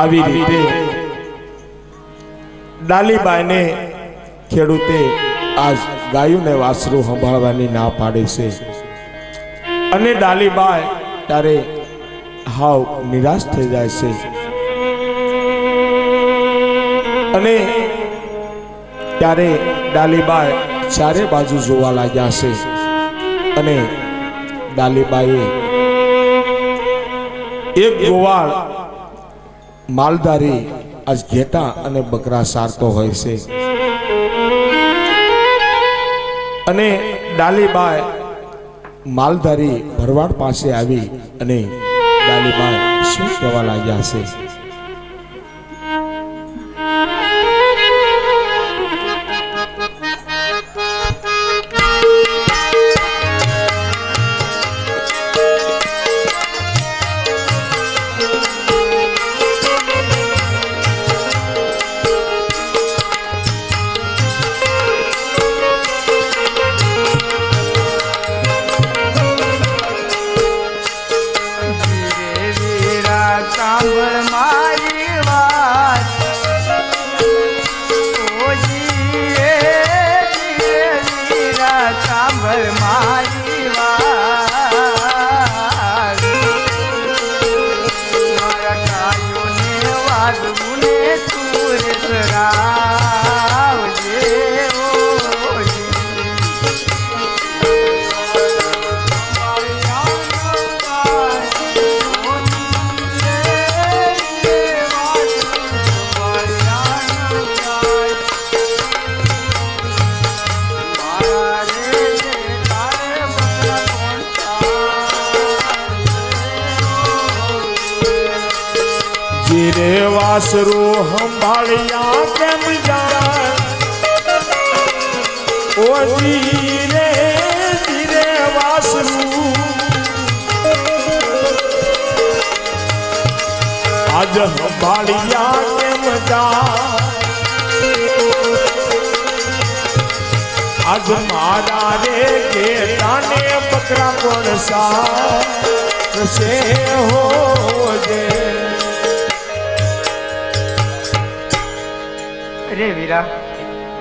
આવી રીતે ડાલીબાઈને ખેડૂતે આજ ગાયુંને વાસરું સંભાળવાની ના પાડે છે. અને ડાલીબાઈ ત્યારે હાવ નિરાશ થઈ જાય છે. અને ત્યારે ડાલીબાઈ ચારે બાજુ જોવા લાગ્યા છે. અને ડાલીબાઈએ એક ગોવાળ માલધારી આજ ઘેટા અને બકરા સારતો હોય છે. અને ડાલીબાઈ માલધારી ભરવાડ પાસે આવી અને ડાલીબાઈ શું કહેવા લાગ્યા છે? વીરા સાંભળ વાસરું સંભાળ્યા કેમ જાય ઓ ધીરે ધીરે વાસરું આજ સંભાળ્યા કેમ જાય આજ મારા રે ઘેટાને બકરા કોણ સા હો. અરે વીરા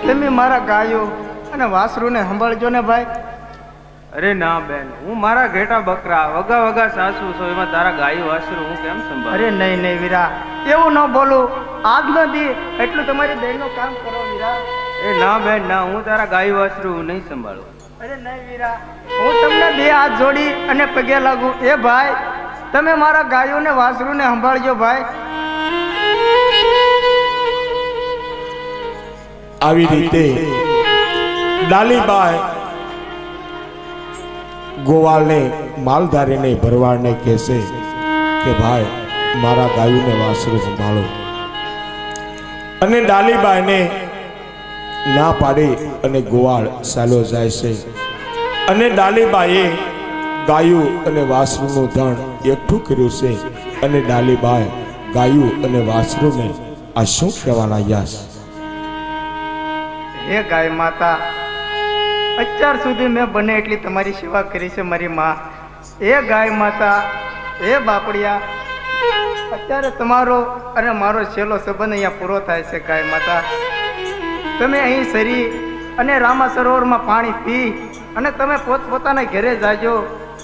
તમે મારા ગાયો અને વાસરુને સંભાળજો ને ભાઈ. અરે ના બેન હું મારા ઘેટા બકરા વગા વગા સાસુ છો એમાં તારા ગાયું વાસરું હું કેમ સંભાળ? અરે નહીં નહીં વીરા એવું ન બોલું. આજ ન દી એટલું તમારી બહેનનું કામ કરો વીરા. એ ના બેન ના હું તારા ગાયો વાસરું નહીં સંભાળું. અરે નહીં વીરા હું તમને બે હાથ જોડી અને પગે લાગુ. એ ભાઈ તમે મારા ગાયોને વાસરુને સંભાળજો ભાઈ. આવી રીતે ડાલીબાઈ ગોવાળને, માલધારીને, ભરવાડને કહેશે કે ભાઈ, મારા ગાયુને વાસરું સંભાળો અને ડાલીબાઈને ના પાડી અને ગોવાળ સાલો જાય છે. અને ડાલીબાઈએ ગાયું અને વાસરુનું ધણ એકઠું કર્યું છે. અને ડાલીબાઈ ગાયું અને વાસરુને આ શું કહેવા લાગ્યા છે હે ગાય માતા, અત્યાર સુધી મેં બને એટલી તમારી સેવા કરી છે મારી માં. એ ગાય માતા એ બાપડિયા, અત્યારે તમારો અને મારો છેલ્લો સંબંધ અહીંયા પૂરો થાય છે ગાય માતા. તમે અહીં સરી અને રામા સરોવરમાં પાણી પી અને તમે પોતપોતાના ઘરે જાજો.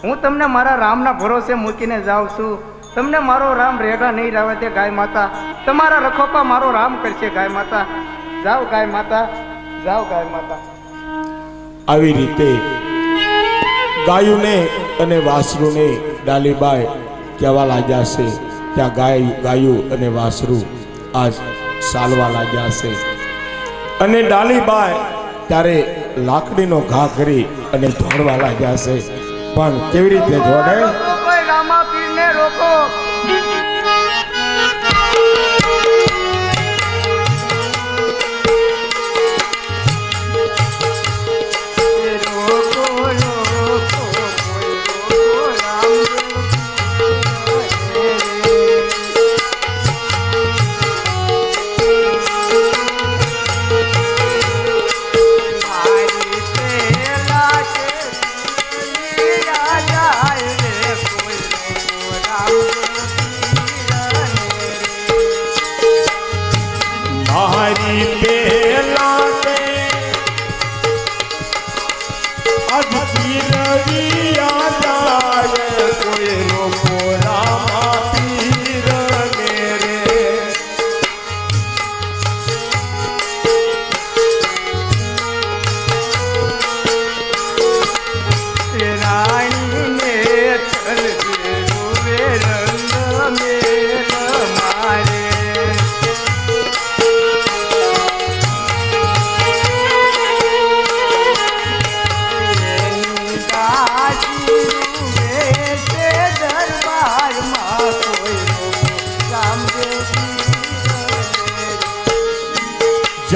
હું તમને મારા રામના ભરોસે મૂકીને જાઉં છું. તમને મારો રામ રેગા નહીં રાવે તે ગાય માતા. તમારા રખોપા મારો રામ કરશે ગાય માતા. જાઓ ગાય માતા. જાઓ ગાય માતા. આવી રીતે ગાયુને અને વાસરુને ડાલીબાઈ કહેવા લાગ્યા છે. ત્યાં ગાય ગાયું અને વાસરું આજ ચાલવા લાગ્યા છે. અને ડાલીબાઈ ત્યારે લાકડીનો ઘા કરી અને ધોડવા લાગ્યા છે. પણ કેવી રીતે ધોડે રોકો.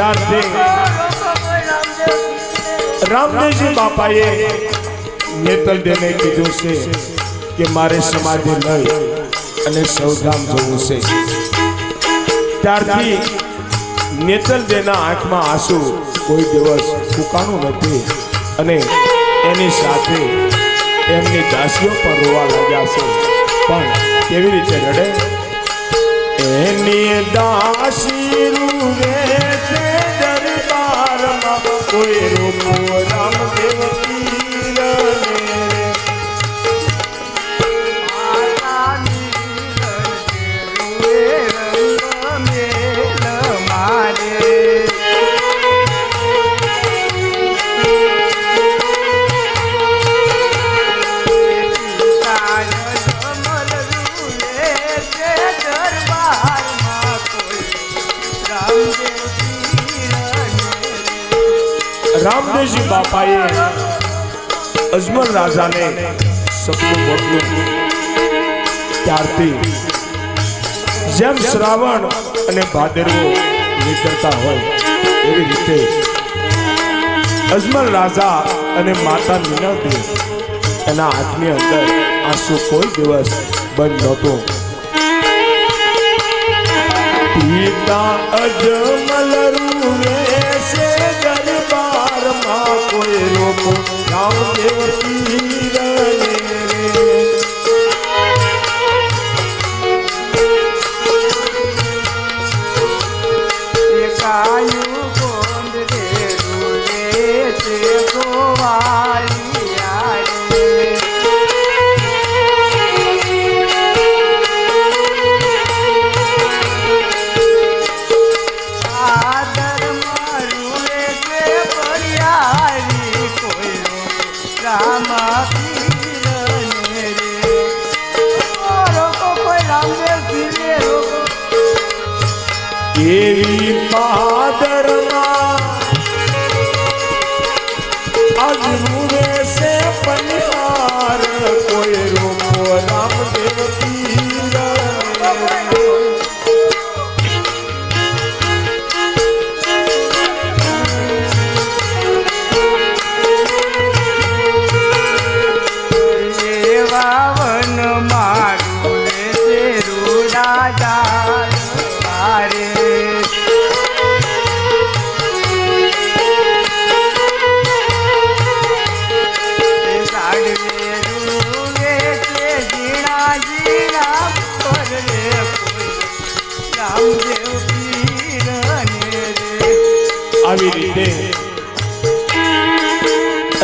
જ્યારથી રામદેવજી બાપાએ નેતલ દેને કીધું છે કે મારે સમાધિ લઈ અને સૌધામ જવું છે ત્યારથી નેતલ દેના આંખમાં આંસુ કોઈ દિવસ ફૂકાનું નથી અને એની સાથે એમની દાસીઓ પણ રોવા લાગ્યા છે પણ કેવી રીતે રડે એની દાસી રૂવે છે દરબારમાં. કોઈ રૂપો રામદેવ રામદેવજી બાપાએ અજમલ રાજાને સપનું મોકલું ત્યારથી જેમ શ્રાવણ અને ભાદરવો નીકળતા હોય એવી રીતે અજમલ રાજા અને માતા મીનવતી એના હાથની અંદર આંસુ કોઈ દિવસ બંધ નહોતો. પિતા અજમલ રૂવે છે દરબારમાં કોઈ લોકો રામદેવ પીરને રે.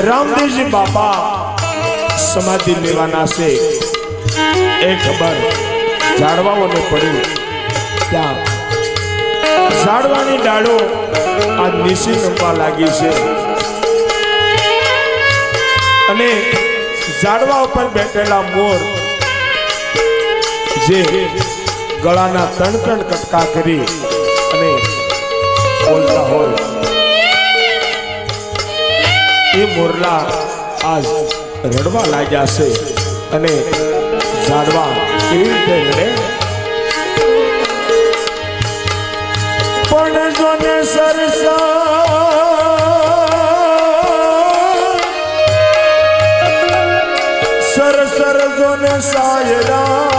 રામદેવજી બાપા, સમાધિ લેવાના છે. એ ખબર ઝાડવાઓને પડી ત્યાં ઝાડવાની ડાળો આ નિશી નમવા લાગી છે. અને ઝાડવા ઉપર બેઠેલા મોર જે ગળાના ત્રણ ત્રણ કટકા કરી એ મોરલા આજ રડવા લાગ્યા છે અને ઝાડવા કેવી રીતે રડે? પણ જોને સરસા સર સર જોને સાયરા.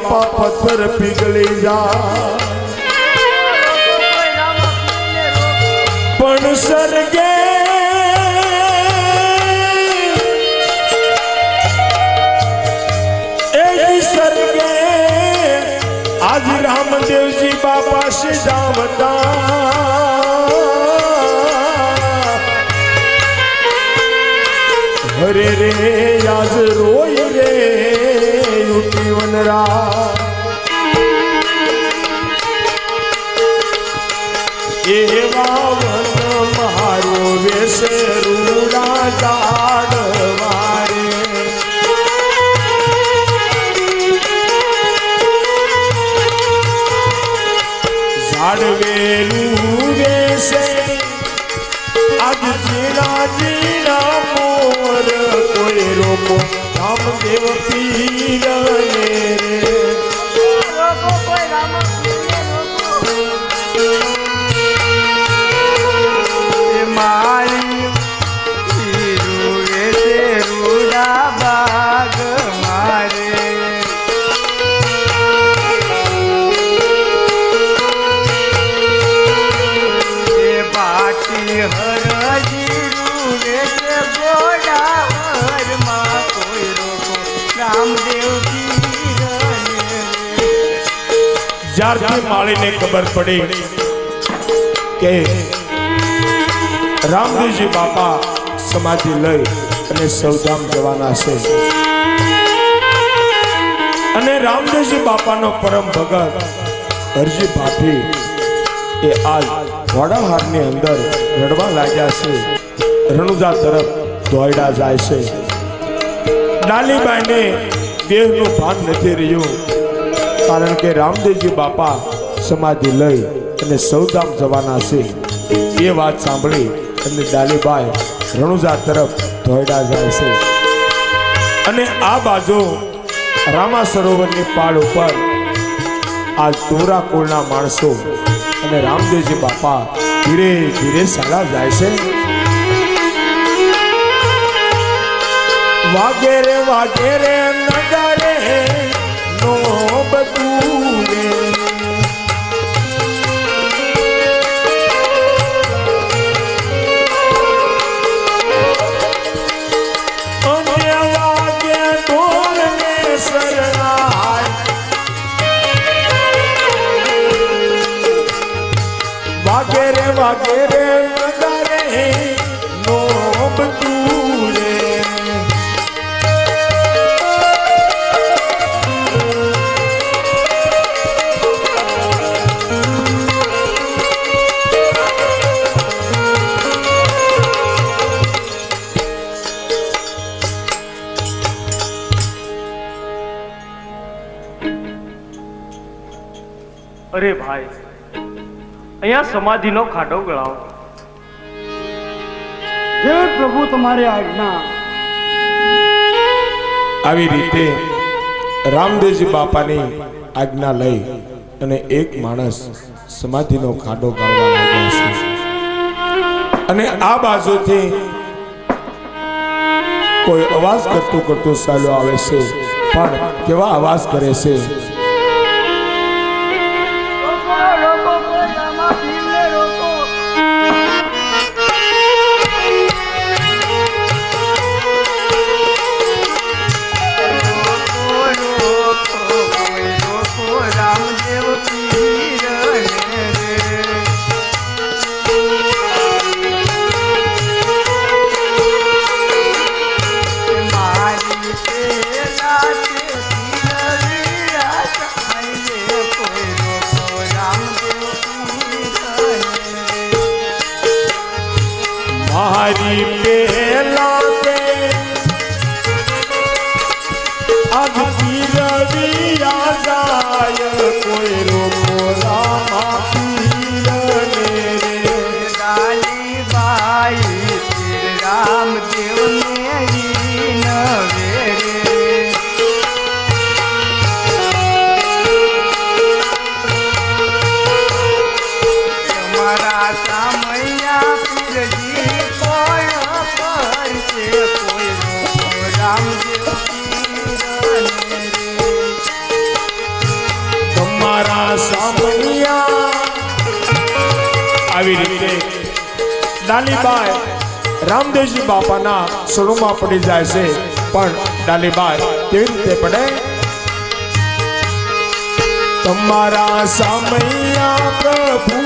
બાપા પથ્થર પીગળી જા પણ સરગે સરગે આજ રામદેવજી બાપા સિદ્ધાવતા હરે રે, આજ રોય વનરા એવા જ્યારથી માળીને ખબર પડી કે રામદેવજી બાપા સમાધિ લઈ અને સૌધામ જવાના છે. અને રામદેવજી બાપાનો પરમ ભગત હરજી ભાભી એ આજ વડાહારની અંદર રડવા લાગ્યા છે. રણુજા તરફ દોડ્યા જાય છે. ડાલીબાઈને દેહનું ભાન નથી રહ્યું. કારણ કે રામદેવજી બાપા સમાધિ લઈ અને સૌધામ જવાના છે. એ વાત સાંભળી અને ડાલીબાઈ રણુજા તરફ દોડ્યા જાય છે. અને આ બાજુ રામા સરોવરની પાળ ઉપર આ તોરા કુળના માણસો અને રામદેવજી બાપા ધીરે ધીરે સાડા જાય છે. વાગેરે વાગેરે નગારે અરે ભાઈ અહીંયા સમાધિનો ખાડો ગળાવો. હે પ્રભુ તમારી આજ્ઞા. આવી રીતે રામદેવજી બાપાની આજ્ઞા લઈ અને એક માણસ સમાધિનો ખાડો ગાળવા લાગ્યો છે. અને આ બાજુથી કોઈ અવાજ કરતું કરતું સાલો આવે છે પણ કેવા અવાજ કરે છે? આવી રીતે ડાલીબાઈ રામદેવજી બાપાના સ્વરૂપમાં પડી જાય છે. પણ ડાલીબાઈ કેવી રીતે પડે? તમારા સામૈયા પ્રભુ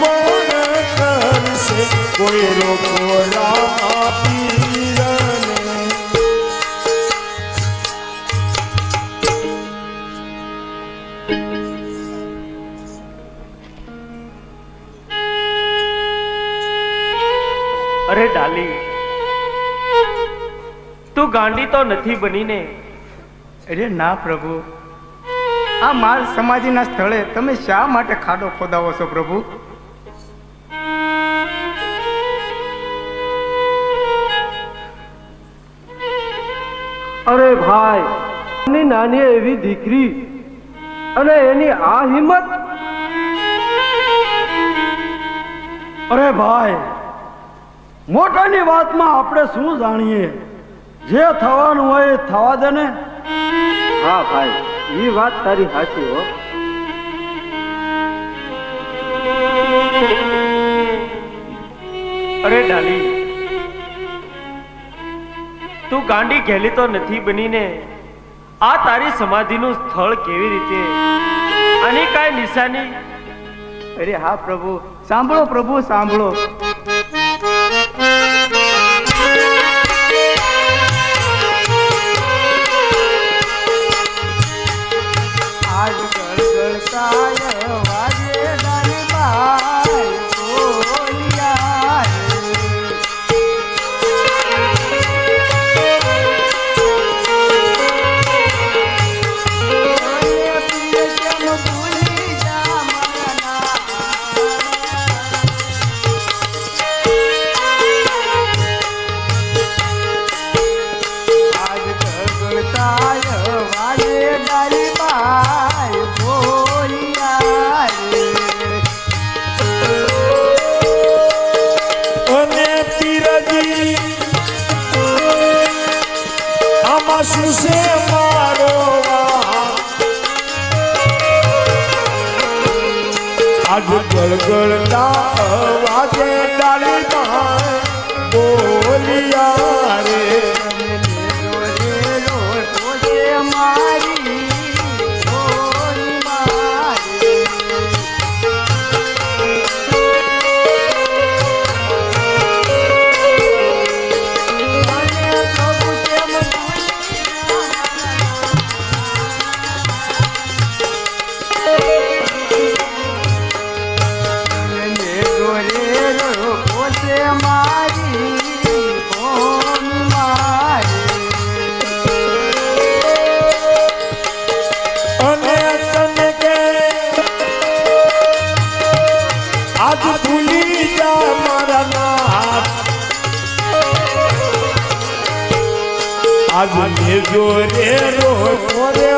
કોણ કરશે? કોઈ રોકો રામા અરે તું ગાંડી તો નથી બનીને. અરે ના પ્રભુ. આ માલ સમાધિના સ્થળે તમે શા માટે ખાડો ખોદાવો છો પ્રભુ? અરે ભાઈ એની નાની એવી દીકરી અને એની આ હિંમત? અરે ભાઈ મોટાની વાતમાં આપણે શું જાણીએ? જે થવાનું હોય એ થવા દે ને. હા ભાઈ એ વાત તારી સાચી હો. અરે ડાલી તું ગાંડી ઘેલી તો નથી બનીને આ તારી સમાધિનું સ્થળ કેવી રીતે? આની કાંઈ નિશાની? અરે હા પ્રભુ સાંભળો પ્રભુ સાંભળો. આજ ગળગળતા અવાજે ડાલી માં બોલિયા રે. આ દેજો રે રો રે